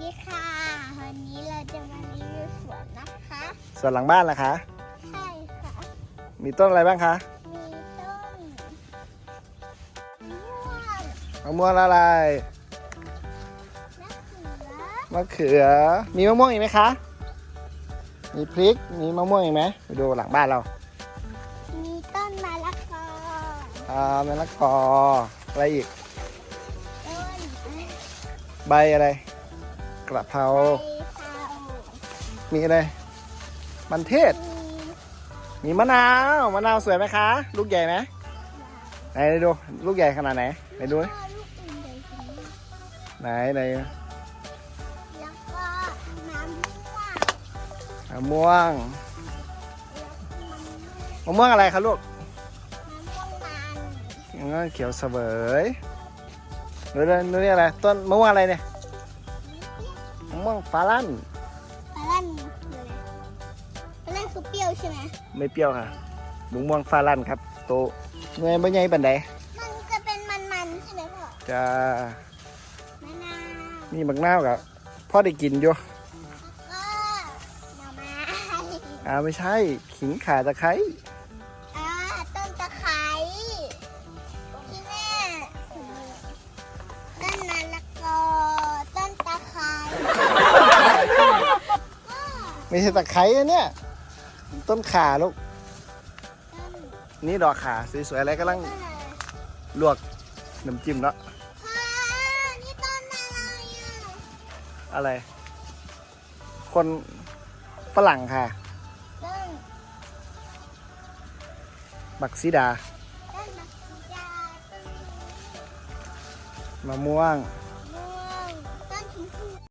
ดีค่ะ วันนี้เราจะมารีวิวสวนนะคะ ส่วนหลังบ้านล่ะคะ ใช่ค่ะ มีต้นอะไรบ้างคะ มีต้นม่วงมะม่วงอะไร มะเขือมะเขือ มีมะม่วงอีกไหมคะ มีพริก มีมะม่วงอีกไหมไปดูหลังบ้านเรามีต้นมะละกออ่ามะละกอ อะไรอีก ต้น ใบอะไร กระเพราใบเทามีอะไร มันเทศมีมีมะนาว มะนาวสวยไหมคะ ลูกใหญ่ไหมไหนดู ลูกใหญ่ขนาดไหน ไหนดูดิก็ลูกอื่นใหญ่กว่านี้ไหนไหนแล้วก็น้ำม่วงมะม่วงแล้วมันมะม่วงอะไรคะลูกน้ำม่วงมันงั้นเขียวเสวยดูดิดูนี่อะไร ต้นมะม่วงอะไรเนี่ยมะม่วงฟ้าลั่นปลาลั่นคืออะไรปลาลั่นคือเปรี้ยวใช่ไหมไม่เปรี้ยวค่ะมะม่วงฟ้าลั่นครับ โตเงยบ่ใหญ่ปันใดมันจะเป็นมันๆใช่ไหมพ่อจะมะนาวมีบักนาวกับพ่อได้กินอยู่ก็หน่อไม้อ่าไม่ใช่ขิงข่าตะไคร้ ไม่ใช่ตะไคร้อันเนี่ยต้นข่าลูกต้นนี่ดอกข่าสวยๆอะไรกำลังอะไรลวกน้ำจิ้มแล้วพ่อนี่ต้นอะไรอะอะไร คนฝรั่งค่ะต้นบักซีดาต้นมะเขือต้นมะม่วงม